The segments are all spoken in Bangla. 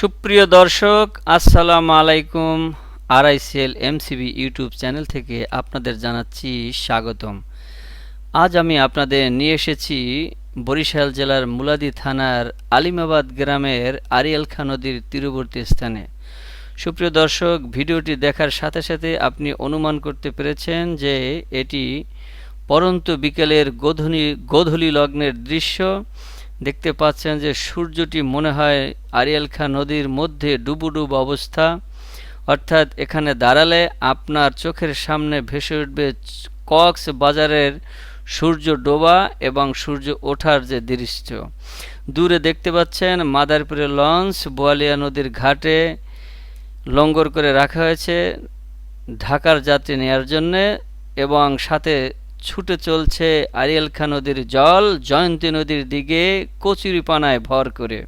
সুপ্রিয় দর্শক, আসসালামু আলাইকুম আরআইসিএল এমসিবি ইউটিউব চ্যানেল থেকে আপনাদের জানাচ্ছি স্বাগতম। আজ আমি আপনাদের নিয়ে এসেছি বরিশাল জেলার মুলাদি থানার আলিমাবাদ গ্রামের আরিয়াল খা নদীর তীরবর্তী স্থানে। সুপ্রিয় দর্শক, ভিডিওটি দেখার সাথে সাথে আপনি অনুমান করতে পেরেছেন যে এটি পরন্ত বিকেলের গোধূলি গোধূলি লগ্নের দৃশ্য। দেখতে পাচ্ছেন যে সূর্যটি মনে হয় আরিয়াল খা নদীর মধ্যে ডুবুডুব অবস্থা। অর্থাৎ এখানে দাঁড়ালে আপনার চোখের সামনে ভেসে উঠবে কক্স বাজারের সূর্য ডোবা এবং সূর্য ওঠার যে দৃশ্য। দূরে দেখতে পাচ্ছেন মাদারপুরের লঞ্চ, বোয়ালিয়া নদীর ঘাটে লঙ্গর করে রাখা হয়েছে ঢাকার যাত্রী নেয়ার জন্যে এবং সাথে ছুটে চলছে আরিয়াল খা নদীর জল, জয়ন্তী নদীর দিকে কচুরিপানায় ভর করে।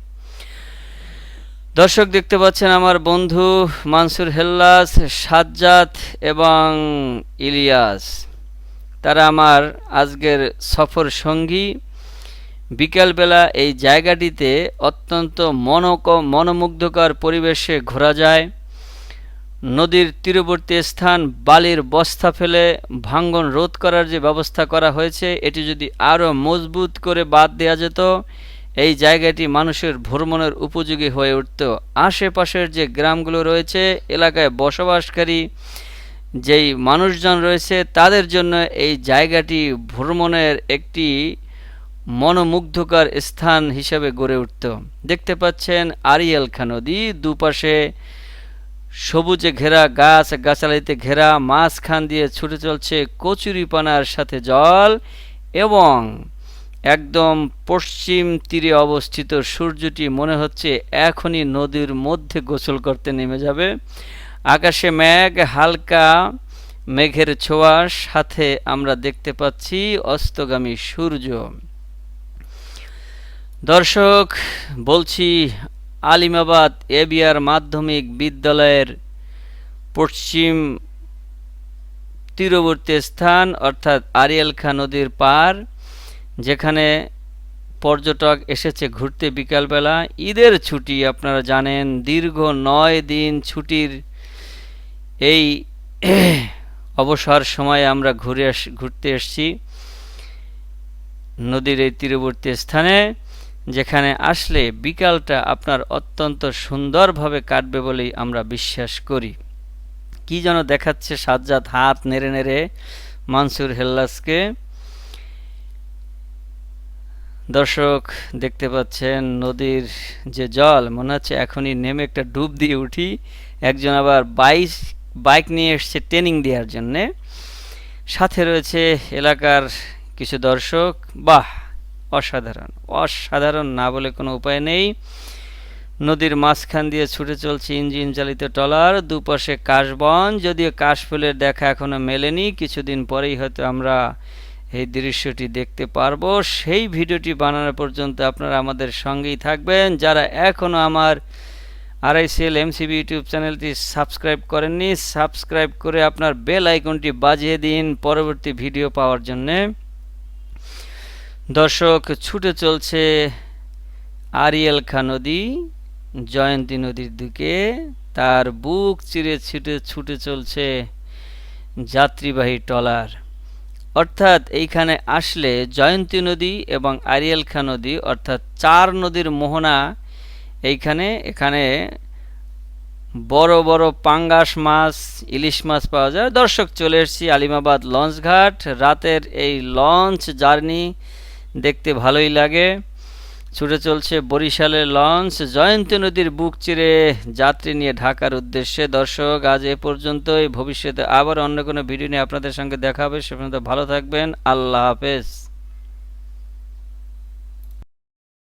দর্শক দেখতে পাচ্ছেন আমার বন্ধু মানসুর হেল্লাস, সাজ্জাদ এবং ইলিয়াস। তারা আমার আজকের সফর সঙ্গী। বিকালবেলা এই জায়গাটিতে অত্যন্ত মনক, মনোমুগ্ধকর পরিবেশে ঘোরা যায়। নদীর তীরবর্তী স্থান বালির বস্তা ফেলে ভাঙ্গন রোধ করার যে ব্যবস্থা করা হয়েছে, এটি যদি আরও মজবুত করে বাদ দেওয়া যেত, এই জায়গাটি মানুষের ভ্রমণের উপযোগী হয়ে উঠত। আশেপাশের যে গ্রামগুলো রয়েছে, এলাকায় বসবাসকারী যেই মানুষজন রয়েছে, তাদের জন্য এই জায়গাটি ভ্রমণের একটি মনোমুগ্ধকর স্থান হিসেবে গড়ে উঠত। দেখতে পাচ্ছেন আরিয়াল খা নদী দুপাশে সবুজে ঘেরা, গাছ গাছালিতে ঘেরা, মাঝখান দিয়ে ছুটে চলছে কচুরিপানার সাথে জল এবং একদম পশ্চিম তীরে অবস্থিত সূর্যটি মনে হচ্ছে এখনই নদীর মধ্যে গোসল করতে নেমে যাবে। আকাশে মেঘ, হালকা মেঘের ছোঁয়ার সাথে আমরা দেখতে পাচ্ছি অস্তগামী সূর্য। দর্শক, বলছি আলিমাবাদ এবিআর মাধ্যমিক বিদ্যালয়ের পশ্চিম তীরবর্তী স্থান, অর্থাৎ আরিয়াল খা নদীর পার, যেখানে পর্যটক এসেছে ঘুরতে বিকালবেলা। ঈদের ছুটি, আপনারা জানেন, দীর্ঘ নয় দিন ছুটির এই অবসর সময়ে আমরা ঘুরে ঘুরতে এসছি নদীর এই তীরবর্তী স্থানে। যেখানে আসলে বিকালটা আপনার অত্যন্ত সুন্দরভাবে কাটবে বলেই আমরা বিশ্বাস করি। কি যেন দেখাচ্ছে সাজ্জাদ হাত নেড়ে নেড়ে মানসুর হেল্লাসকে। দর্শক, দেখতে পাচ্ছেন নদীর যে জল, মনে হচ্ছে এখনই নেমে একটা ডুব দিয়ে উঠি। একজন আবার বাইক বাইক নিয়ে এসছে ট্রেনিং দেওয়ার জন্যে। সাথে রয়েছে এলাকার কিছু দর্শক। বাহ! অসাধারণ অসাধারণ না বলে কোনো উপায় নেই। নদীর মাঝখান দিয়ে ছুটে চলছে ইঞ্জিন চালিত ট্রলার, দুপাশে কাশবন, যদিও কাশফুলের দেখা এখনও মেলেনি। কিছুদিন পরেই হয়তো আমরা এই দৃশ্যটি দেখতে পারব। সেই ভিডিওটি বানানো পর্যন্ত আপনারা আমাদের সঙ্গেই থাকবেন। যারা এখনও আমার আরআইসিএল এমসিবি ইউটিউব চ্যানেলটি সাবস্ক্রাইব করেননি, সাবস্ক্রাইব করে আপনার বেল আইকনটি বাজিয়ে দিন পরবর্তী ভিডিও পাওয়ার জন্যে। দর্শক, ছুটে চলছে আরিয়াল খা নদী, জয়ন্তী নদীর দিকে। তার বুক চিরে ছুটে ছুটে চলছে যাত্রীবাহী ট্রলার। অর্থাৎ এইখানে আসলে জয়ন্তী নদী এবং আরিয়াল খা নদী, অর্থাৎ চার নদীর মোহনা এইখানে। এখানে বড় বড় পাঙ্গাস মাছ, ইলিশ মাছ পাওয়া যায়। দর্শক, চলে এসেছি আলিমাবাদ লঞ্চঘাট। রাতের এই লঞ্চ জার্নি দেখতে ভালোই লাগে। ছুটে চলছে বরিশালের লঞ্চ। জয়ন্তী নদীর বুক চিরে যাত্রী নিয়ে ঢাকার উদ্দেশ্যে। দর্শক, আজ এ পর্যন্তই। ভবিষ্যতে আবার অন্য কোনো ভিডিও নিয়ে আপনাদের সঙ্গে দেখা হবে। সে পর্যন্ত ভালো থাকবেন। আল্লাহ হাফেজ।